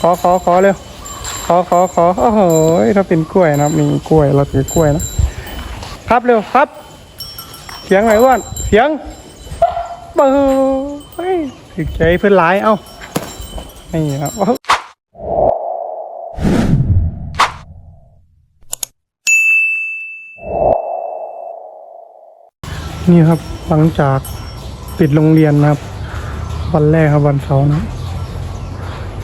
ขอขอขอเร็วขอขอขอโอ้โหถ้าเป็นกล้วยนะครับนี่กล้วยเราถือกล้วยนะครับเร็วครับ เสียงไหนอ้วนเสียงเบอร์เฮ้ยถึกใจเพื่อนหลายเอ้านี่ครับนี่ครับหลังจากปิดโรงเรียนนะครับ วันแรกครับวันเสาร์นะ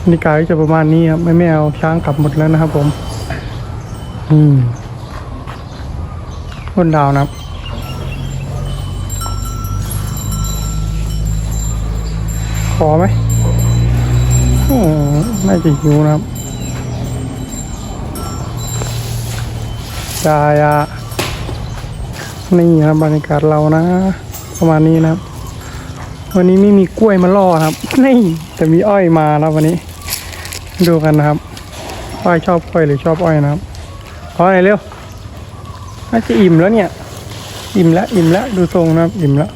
บรรยากาศก็จะประมาณนี้ครับไม่ไม่เอาช้างกลับหมดแล้วนะครับ ผม อืมบนดาวนะครับขอไหมอืมน่าจะหิวนะครับยายานี่ครับบรรยากาศเรานะ ประมาณนี้นะครับ วันนี้ไม่มีกล้วยมาล่อครับ นี่แต่มีอ้อยมาแล้ววันนี้ ดูกันนะครับอ้อยชอบกล้วยหรือชอบอ้อยนะครับขอหน่อยเร็วน่าจะอิ่มแล้วเนี่ย อิ่มแล้วอิ่มแล้วดูทรงนะครับ อิ่มแล้ว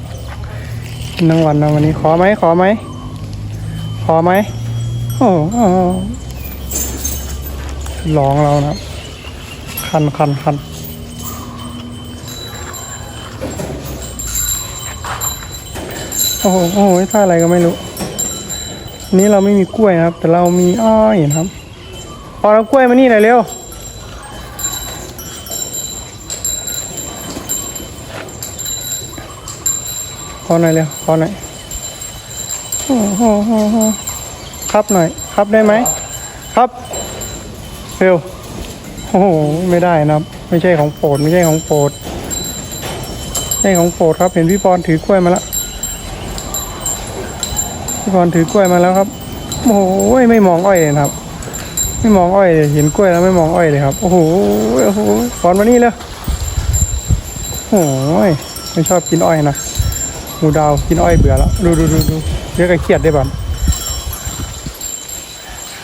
กินทั้งวันนะวันนี้ขอไหมขอไหมขอไหมโอ้โหลองเรานะครับ คันคันคันโอ้โหโอ้โหท่าอะไรก็ไม่รู้ นี้เราไม่มีกล้วยนะครับ แต่เรามีอ้อยนะครับพอเรากล้วยมานี่หน่อยเร็วขอหน่อยเร็วขอหน่อยโอ้โหครับหน่อย ครับได้ไหมครับเร็วโอ้โหไม่ได้นะครับ ไม่ใช่ของโปรดไม่ใช่ของโปรดไม่ใช่ของโปรดครับเห็นพี่ปอนถือกล้วยมาแล้ว พี่พรถือกล้วยมาแล้วครับ โอ้โหไม่มองอ้อยเลยนะครับ ไม่มองอ้อยเลยเห็นกล้วยแล้วไม่มองอ้อยเลยครับ โอ้โหโอ้โหพรมานี่เลยโอ้ยไม่ชอบกินอ้อยนะหมูดาวกินอ้อยเบื่อแล้วดูดูดูดูเรียกไอ้เครียดได้บ้าง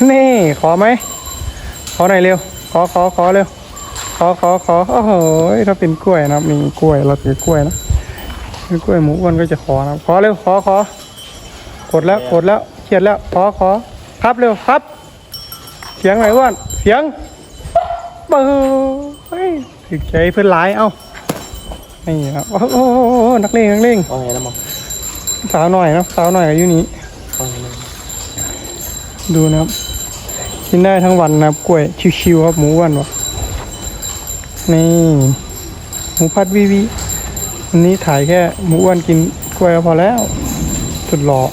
นี่ขอไหมขอหน่อยเร็ว ขอขอขอเร็ว ขอขอขอโอ้โหถ้าเป็นกล้วยนะครับนี่กล้วยเราถือกล้วยนะกล้วยหมูอ้วนก็จะขอนะขอเร็วขอขอ กดแล้วกดแล้วเขียนแล้วขอขอครับเร็วครับ เสียงไหนอ้วนเสียงเบอร์เฮ้ยถึกใจเพื่อนหลายเอ้านี่ครับโอ้โหโอ้โหโอ้โหนักเลงนักเลงว่าไงนะมองสาวหน่อยนะสาวหน่อยอยู่นี้ว่าไงนะดูนะครับกินได้ทั้งวันนะครับกล้วยชิวๆครับหมูอ้วนวะนี่หมูพัดวิวีวันนี้ถ่ายแค่หมูอ้วนกินกล้วยก็พอแล้วสุดหล่ออะ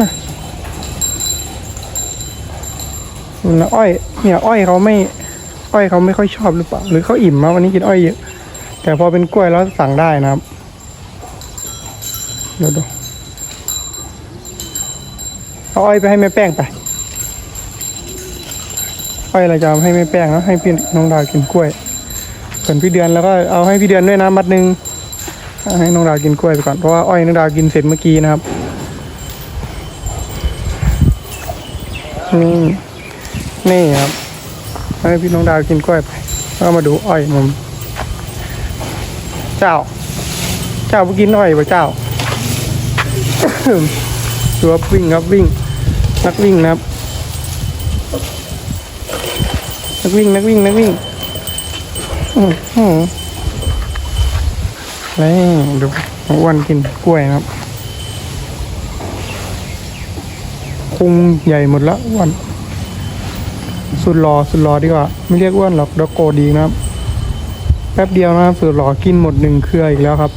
นะ อ้อยเนี่ยอ้อยเขาไม่ อ้อยเขาไม่ค่อยชอบหรือเปล่า หรือเขาอิ่มมาวันนี้กินอ้อยเยอะ แต่พอเป็นกล้วยแล้วสั่งได้นะครับเดี๋ยวดูเอาอ้อยไปให้แม่แป้งไป อ้อยเราจะเอาให้แม่แป้งแล้วให้พี่น้องดาวกินกล้วย ส่วนพี่เดือนแล้วก็เอาให้พี่เดือนด้วยนะมัดหนึ่งให้น้องดาวกินกล้วยไปก่อนเพราะว่าอ้อยน้องดาวกินเสร็จเมื่อกี้นะครับนี่ นี่ครับ ให้พี่น้องดาวกินกล้วยไปแล้วก็มาดูอ้อยผมเจ้า เจ้าไปกินอ้อยปะเจ้าดูครับวิ่งครับวิ่ง นักวิ่งนะครับ นักวิ่งนักวิ่งนักวิ่งอือหือแล้วดูน้องอ้วนกินกล้วยนะครับพุงใหญ่หมดแล้วอ้วน สุดหล่อสุดหล่อดีกว่า ไม่เรียกอ้วนหรอกดยวโกดีนะครับ แป๊บเดียวนะครับ สุดหล่อกินหมดหนึ่งเครืออีกแล้วครับ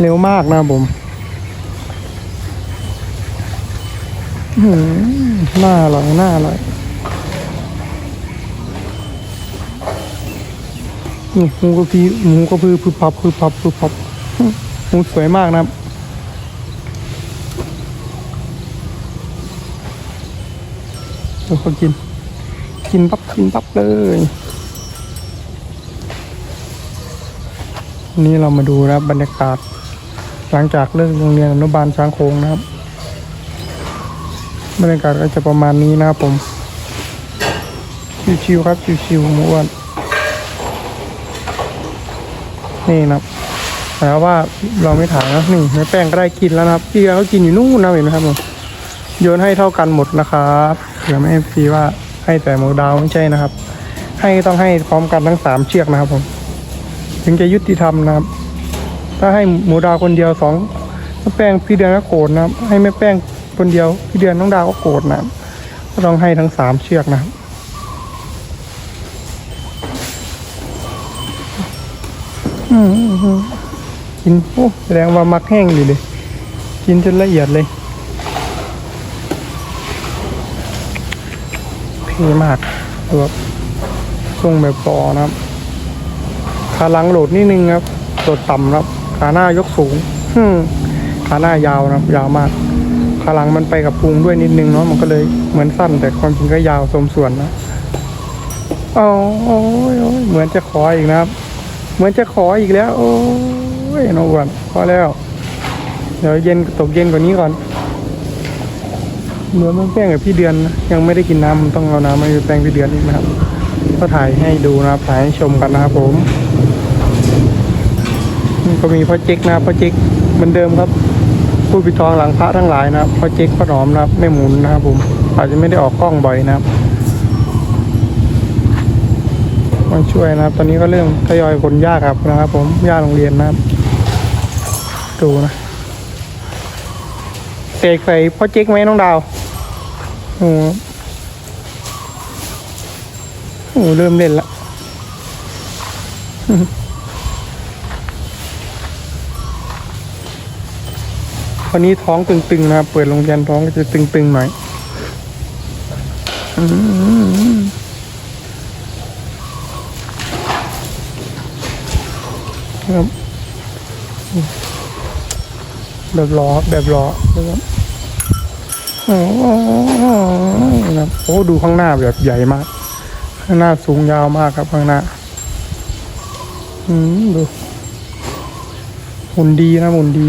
เร็วมากนะผมหน่าอร่อยน่าอร่อยหมูกระพีหมูกระพือพือพับพือพับพือพับหมูสวยมากนะครับ ดี๋ยวเขากิน กินปั๊บกินปั๊บเลย นี่เรามาดูนะครับบรรยากาศ หลังจากเลิกโรงเรียนอนุบาลช้างโค้งนะครับ บรรยากาศก็จะประมาณนี้นะครับผม ชิวๆครับ ชิวๆหมูอ้วนนี่นะครับแต่ว่าเราไม่ถ่ายนะนี่แม่แป้งก็ได้กินแล้วนะครับพี่เขากินอยู่นู่นนะเห็นไหมครับผมโยนให้เท่ากันหมดนะครับ เผื่อไม่ให้ฟรีว่าให้แต่หมูดาวไม่ใช่นะครับ ให้ต้องให้พร้อมกันทั้งสามเชือกนะครับ ผม ถึงจะยุติธรรมนะครับ ถ้าให้หมูดาวคนเดียวสองแม่แป้งพี่เดือนก็โกรธนะครับ ให้แม่แป้งคนเดียวพี่เดือนน้องดาวก็โกรธนะครับก็ต้องให้ทั้งสามเชือกนะครับอืมอืมกินโอ้แสดงว่ามักแห้งดีเลย กินจนละเอียดเลย เท่มากตัวทรงแบบปอนะครับขาหลังโหลดนิดนึงครับโหลดต่ำครับขาหน้ายกสูงขาหน้ายาวนะครับ ยาวมากขาหลังมันไปกับพุงด้วยนิดนึงเนาะมันก็เลยเหมือนสั้น แต่ความจริงก็ยาวสมส่วนนะโอ้ยเหมือนจะขออีกนะครับ เหมือนจะขออีกแล้ว โอ้ยน้องอ้วนพอแล้ว เดี๋ยวเย็นตกเย็นกว่านี้ก่อน เหมือนมันแป้งกับพี่เดือนนะยังไม่ได้กินน้ำต้องเอาน้ำมาแป้งพี่เดือนอีกนะครับ ก็ถ่ายให้ดูนะครับถ่ายให้ชมกันนะครับผมนี่ก็มีพ่อเจ๊กนะครับพ่อเจ๊กเหมือนเดิมครับ ผู้ปิดทองหลังพระทั้งหลายนะครับพ่อเจ๊กพ่อหนอมนะครับไม่หมุนนะครับผมอาจจะไม่ได้ออกกล้องบ่อยนะครับมาช่วยนะครับ ตอนนี้ก็เริ่มทยอยขนหญ้าครับนะครับ ผมหญ้าโรงเรียนนะครับดูนะเสกใส่พ่อเจ๊กไหมน้องดาว โอ้โหโอ้เริ่มเล่นละวันนี้ท้องตึงๆนะครับ เปิดโรงเรียนท้องก็จะตึงๆหน่อยครับแบบล้อแบบล้อนะครับ ครับโอ้ดูข้างหน้าแบบใหญ่มาก ข้างหน้าสูงยาวมากครับข้างหน้า อืมดูหุ่นดีนะหุ่นดี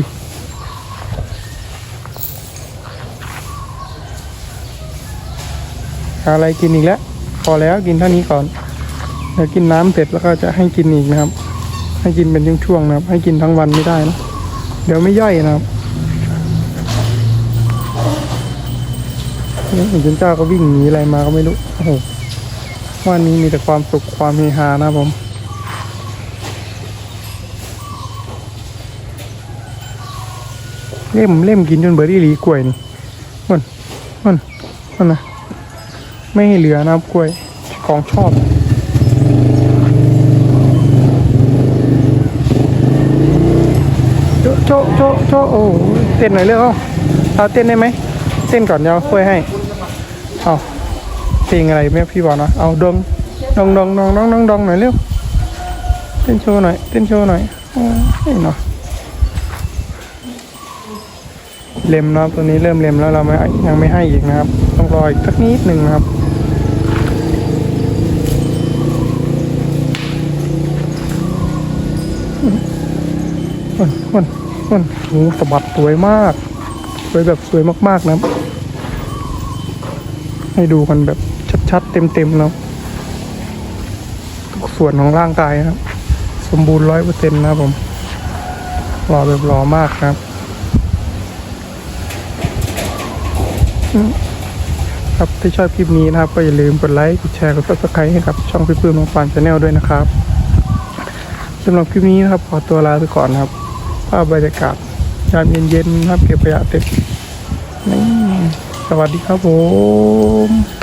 หาอะไรกินอีกแล้วพอแล้วกินเท่านี้ก่อนเดี๋ยวกินน้ำเสร็จแล้วก็จะให้กินอีกนะครับ ให้กินเป็นช่วงๆนะครับ ให้กินทั้งวันไม่ได้นะ เดี๋ยวไม่ย่อยนะครับ นี่เห็นเจ้าก็วิ่งหนีอะไรมาก็ไม่รู้โอ้โหวันนี้มีแต่ความสุขความเฮฮานะผมเล่มเล่มกินจนเบอร์รี่หลีกล้วยนี่มันมันมันนะไม่ให้เหลือนะกล้วยของชอบโจโจโจโจโอ้เต้นหน่อยเร็วเอาเอาเต้นได้ไหมเต้นก่อนเดี๋ยวค่อยให้ เอาเพลงอะไรแม่พี่บอกนะเอาดองดองดองดองดองดงดงหน่อยเร็วเต้นโชว์หน่อยเต้นโชว์หน่อยโอ้ยเนาะเล็มนะครับตัวนี้เริ่มเล็มแล้วเราไม่ยังไม่ให้อีกนะครับ ต้องรออีกสักนิดหนึ่งนะครับมันมันมันโอ้สะบัดสวยมาก สวยแบบสวยมากๆนะครับ ให้ดูกันแบบชัดๆ เต็มๆแล้วทุกส่วนของร่างกายนะครับ สมบูรณ์ร้อยเปอร์เซ็นต์นะครับผมหล่อแบบหล่อมากครับครับถ้าชอบคลิปนี้นะครับ ก็อย่าลืมกดไลค์กดแชร์กด subscribe ให้กับช่องพี่ปื้มน้องปานชาแนลด้วยนะครับสำหรับคลิปนี้นะครับ ขอตัวลาไปก่อนนะครับภาพบรรยากาศยามเย็นๆนะครับเก็บขยะเต็มนี่ วัสดีครับผม